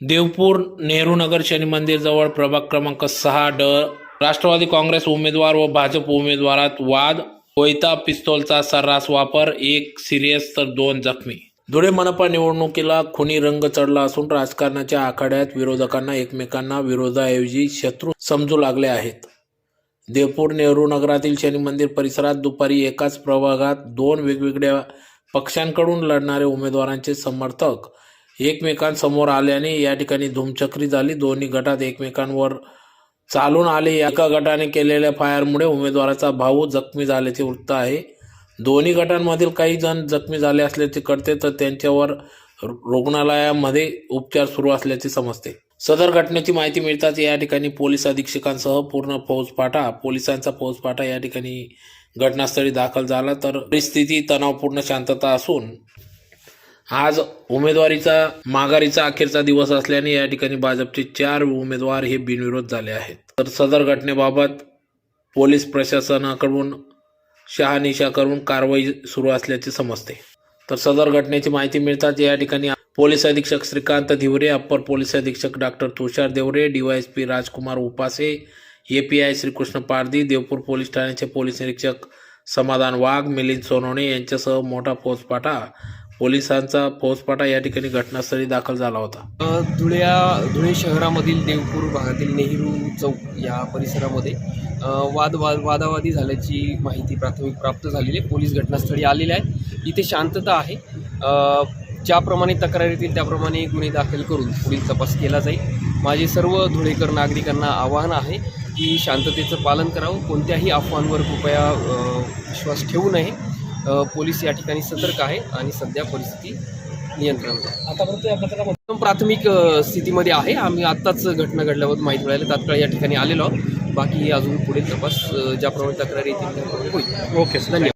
देवपूर नेहरू नगर शनी मंदिर जवळ प्रभाग क्रमांक सहा ड. राष्ट्रवादी काँग्रेस उमेदवार व भाजप उमेदवारात वाद कोयता पिस्तोलचा सर्रास वापर एक सिरियस तर दोन जखमी. धुळे मनपा निवडणुकीला खुनी रंग चढला असून राजकारणाच्या आखाड्यात विरोधकांना एकमेकांना विरोधाऐवजी शत्रू समजू लागले आहेत. देवपूर नेहरू नगरातील शनी मंदिर परिसरात दुपारी एकाच प्रभागात दोन वेगवेगळ्या पक्षांकडून लढणारे उमेदवारांचे समर्थक एकमेकांसमोर आल्याने या ठिकाणी धुमचक्री झाली. दोन्ही गटात एकमेकांवर चालून आले. एका गटाने केलेल्या फायरमुळे उमेदवाराचा भाऊ जखमी झाल्याचे वृत्त आहे. दोन्ही गटांमधील काही जण जखमी झाले असल्याचे कळते तर त्यांच्यावर रुग्णालयामध्ये उपचार सुरू असल्याचे समजते. सदर घटनेची माहिती मिळताच या ठिकाणी पोलीस अधीक्षकांसह पूर्ण फौजपाठा पोलिसांचा फौजपाठा या ठिकाणी घटनास्थळी दाखल झाला. तर परिस्थिती तणावपूर्ण शांतता असून आज उमेदवारीचा माघारीचा अखेरचा दिवस असल्याने या ठिकाणी भाजपचे चार उमेदवार हे बिनविरोध झाले आहेत. तर सदर घटनेबाबत पोलीस प्रशासनाकडून शहानिशा करून कारवाई सुरू असल्याचे समजते. तर सदर घटनेची माहिती मिळताच या ठिकाणी पोलीस अधीक्षक श्रीकांत धिवरे अप्पर पोलीस अधीक्षक doctor Tushar Deore DYSP Rajkumar Upase API Shrikrishna Pardhi Deopur police ठाण्याचे पोलीस निरीक्षक समाधान वाघ मिलिंद सोनवणे यांच्यासह मोठा पोचपाठा पोलिसांचा फौजपाटा या ठिकाणी घटनास्थळी दाखल झाला होता. धुळ्या धुळे शहरामधील देवपूर भागातील नेहरू चौक या परिसरामध्ये वाद वाद वादावादी झाल्याची माहिती प्राथमिक प्राप्त झालेली आहे. पोलीस घटनास्थळी आलेले आहेत. इथे शांतता आहे. ज्याप्रमाणे तक्रार येतील त्याप्रमाणे गुन्हे दाखल करून पुढील तपास केला जाईल. माझे सर्व धुळेकर नागरिकांना आवाहन आहे की शांततेचं पालन करावं. कोणत्याही अफवांवर कृपया विश्वास ठेवू नये. पोलीस या ठिकाणी सतर्क आहे आणि सध्या परिस्थिती नियंत्रणात आहे. आतापर्यंत या प्रकारामध्ये एकदम प्राथमिक स्थितीमध्ये आहे. आम्ही आत्ताच घटना घडल्याबद्दल माहिती मिळाली. तात्काळ या ठिकाणी आलेलो आहोत. बाकी अजून पुढील तपास ज्याप्रमाणे तक्रार येतील त्याप्रमाणे होईल. ओके धन्यवाद.